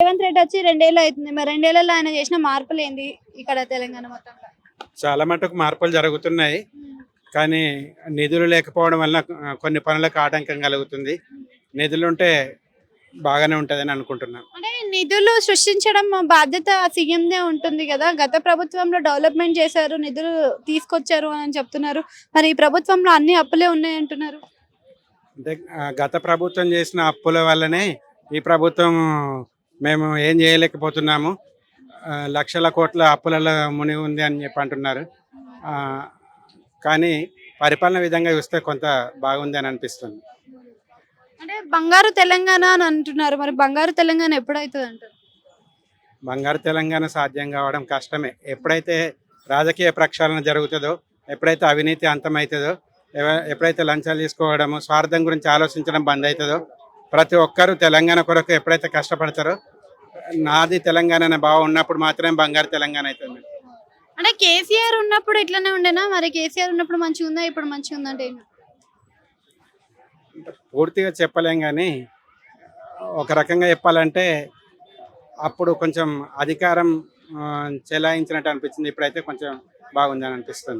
రేవంత్ రెడ్డి వచ్చి రెండేళ్ళు అవుతుంది. మరి రెండేళ్ళలో ఆయన చేసిన మార్పులు ఏంది ఇక్కడ తెలంగాణ మొత్తంలో? చాలా మటుకు మార్పులు జరుగుతున్నాయి. కానీ నిధులు లేకపోవడం వల్ల కొన్ని పనులకు ఆటంకం కలుగుతుంది. నిధులు ఉంటే బాగానే ఉంటుందని అనుకుంటున్నాను అంటే నిధులు సృష్టించడం బాధ్యత సీఎందే ఉంటుంది కదా. గత ప్రభుత్వంలో డెవలప్మెంట్ చేశారు నిధులు తీసుకొచ్చారు అని చెప్తున్నారు. మరి ఈ ప్రభుత్వంలో అన్ని అప్పులే ఉన్నాయి అంటున్నారు అంటే గత ప్రభుత్వం చేసిన అప్పుల వల్లనే ఈ ప్రభుత్వం మేము ఏం చేయలేకపోతున్నాము. లక్షల కోట్ల అప్పులలో మునిగి ఉంది అని చెప్పి అంటున్నారు. కానీ పరిపాలన విధంగా చూస్తే కొంత బాగుంది అని అనిపిస్తుంది. అంటే బంగారు తెలంగాణ అని అంటున్నారు. మరి బంగారు తెలంగాణ ఎప్పుడైతుంది అంటారు? బంగారు తెలంగాణ సాధ్యం కావడం కష్టమే. ఎప్పుడైతే రాజకీయ ప్రక్షాళన జరుగుతుందో ఎప్పుడైతే అవినీతి అంతమవుతుందో ఎప్పుడైతే లంచాలు తీసుకోవడము స్వార్థం గురించి ఆలోచించడం బంద్ అవుతుందో ప్రతి ఒక్కరూ తెలంగాణ కొరకు ఎప్పుడైతే కష్టపడతారో నాది తెలంగాణ అనే భావం ఉన్నప్పుడు మాత్రమే బంగారు తెలంగాణ అవుతుంది అంటే కేసీఆర్ ఉన్నప్పుడు ఇట్లనే ఉండేనా? మరి కేసీఆర్ ఉన్నప్పుడు మంచిగా ఉందా ఇప్పుడు మంచిగా ఉందా అంటే? పూర్తిగా చెప్పలేం కానీ ఒక రకంగా చెప్పాలంటే అప్పుడు కొంచెం అధికారం చెలాయించినట్టు అనిపించింది ఇప్పుడైతే కొంచెం బాగుందని అనిపిస్తుంది.